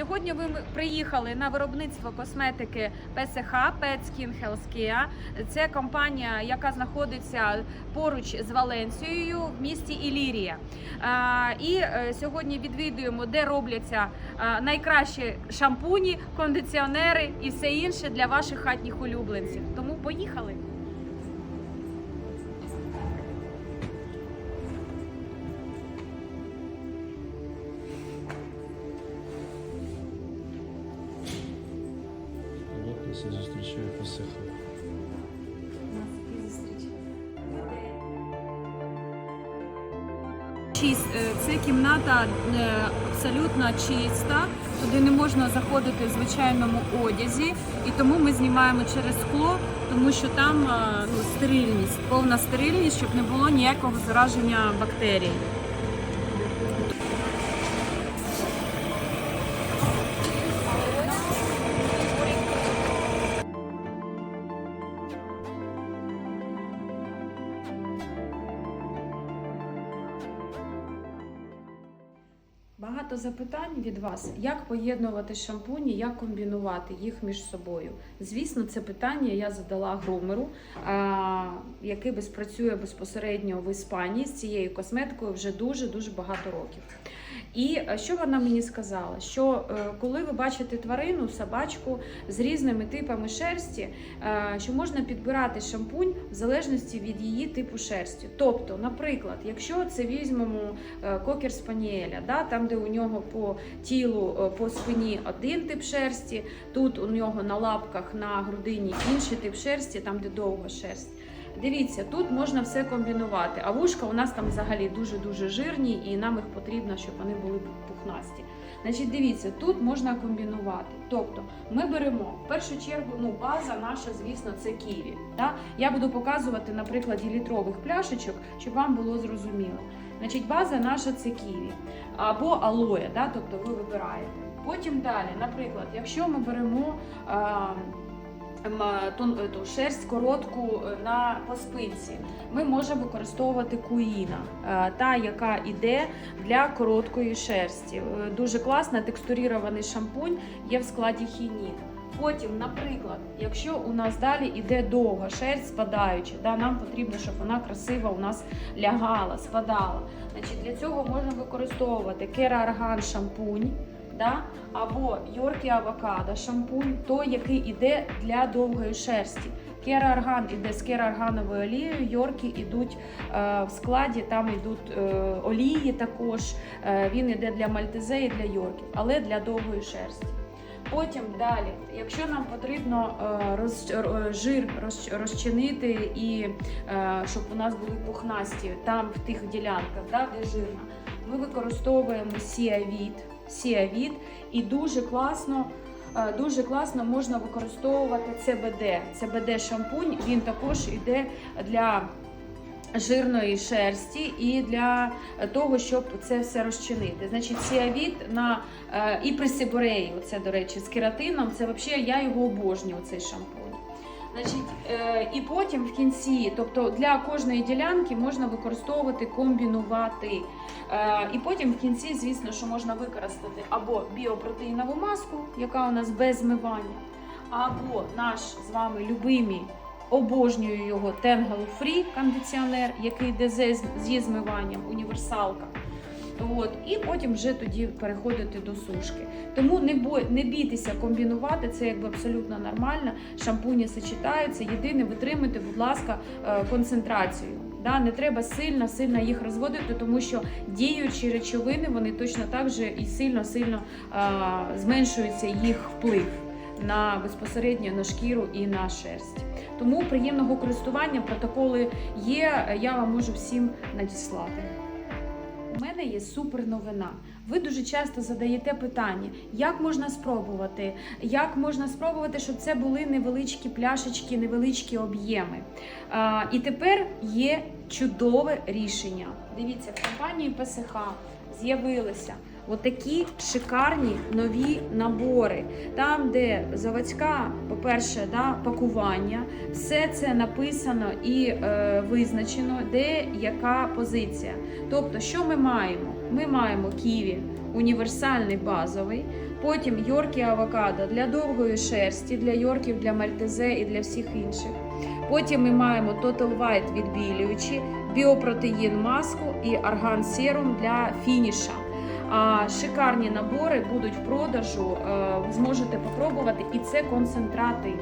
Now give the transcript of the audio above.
Сьогодні ви приїхали на виробництво косметики ПСХ Health Care. Це компанія, яка знаходиться поруч з Валенцією в місті Ілірія. І е, сьогодні відвідуємо, де робляться найкращі шампуні, кондиціонери і все інше для ваших хатніх улюбленців. Тому поїхали. Лотоси зустрічає посиха. Е, це кімната е, абсолютно чиста. Туди не можна заходити в звичайному одязі, і тому ми знімаємо через скло, тому що там е, ну, стерильність, повна стерильність, щоб не було ніякого зараження бактерій. Багато запитань від вас, як поєднувати шампуні, як комбінувати їх між собою. Звісно, це питання я задала грумеру, який безпрацює безпосередньо в Іспанії з цією косметикою вже дуже дуже багато років. І е, що вона мені сказала? Що е, коли ви бачите тварину, собачку з різними типами шерсті, е, що можна підбирати шампунь в залежності від її типу шерсті. Тобто, наприклад, якщо це візьмемо кокер спаніеля, да, там, де у нього по тілу, по спині один тип шерсті, тут у нього на лапках, на грудині інший тип шерсті, там де довга шерсть. Дивіться, тут можна все комбінувати. А вушка у нас там взагалі дуже-дуже жирні, і нам їх потрібно, щоб вони були пухнасті. Значить, дивіться, тут можна комбінувати. Тобто, ми беремо в першу чергу, ну база наша, звісно, це ківі. Да? Я буду показувати на прикладі літрових пляшечок, щоб вам було зрозуміло. Значить, база наша це ківі або алоє, да? тобто ви вибираєте. Потім далі, наприклад, якщо ми беремо. А, м, тон- е, ту шерсть коротку е, на по спинці. Ми можемо використовувати куїна, е, та яка йде для короткої шерсті. Е, Дуже класна текстурірований шампунь є в складі хінін. Потім, наприклад, якщо у нас далі йде довга шерсть спадаюча, да, нам потрібно, щоб вона красиво у нас лягала, спадала. Значить, для цього можна використовувати кера-арган шампунь да? або Йоркі авокадо шампунь, той, який іде для довгої шерсті. Керарган іде з кераргановою олією, Йоркі йдуть е, в складі, там йдуть е, олії також. Е, він іде для мальтезе і для Йорків, але для довгої шерсті. Потім далі, якщо нам потрібно е, роз, жир роз, розчинити і е, щоб у нас були пухнасті там в тих ділянках, да, де жирно, ми використовуємо сіавіт, сіавіт і дуже класно. е, Дуже класно можна використовувати CBD. CBD шампунь він також йде для жирної шерсті і для того, щоб це все розчинити. Значить, сіавіт на е, і при сибореї, оце, до речі, з кератином, це взагалі я його обожнюю, цей шампунь. Значить, е, і потім в кінці, тобто для кожної ділянки можна використовувати, комбінувати. Е, і потім в кінці, звісно, що можна використати або біопротеїнову маску, яка у нас без змивання, або наш з вами любимий, обожнюю його Tangle Free кондиціонер, який йде зі змиванням, універсалка. От, і потім вже тоді переходити до сушки. Тому не бой, не бійтеся комбінувати, це якби абсолютно нормально. Шампуні сочетаються. Єдине, витримуйте, будь ласка, е, концентрацію. Да, не треба сильно сильно їх розводити, тому що діючі речовини вони точно так же і сильно-сильно е, зменшується їх вплив на безпосередньо на шкіру і на шерсть. Тому приємного користування протоколи є. Я вам можу всім надіслати. Мене є супер новина. Ви дуже часто задаєте питання, як можна спробувати, як можна спробувати, щоб це були невеличкі пляшечки, невеличкі об'єми. І тепер є чудове рішення. Дивіться, в компанії ПСХ з'явилися отакі шикарні нові набори. Там, де заводська, по-перше, да, пакування, все це написано і е, визначено, де яка позиція. Тобто, що ми маємо? ми маємо ківі, універсальний базовий. Потім йорки авокадо для довгої шерсті, для йорків, для мальтезе і для всіх інших. Потім ми маємо Total White відбілюючі, біопротеїн маску і арган серум для фініша. А шикарні набори будуть в продажу. е, зможете попробувати, і це концентрати.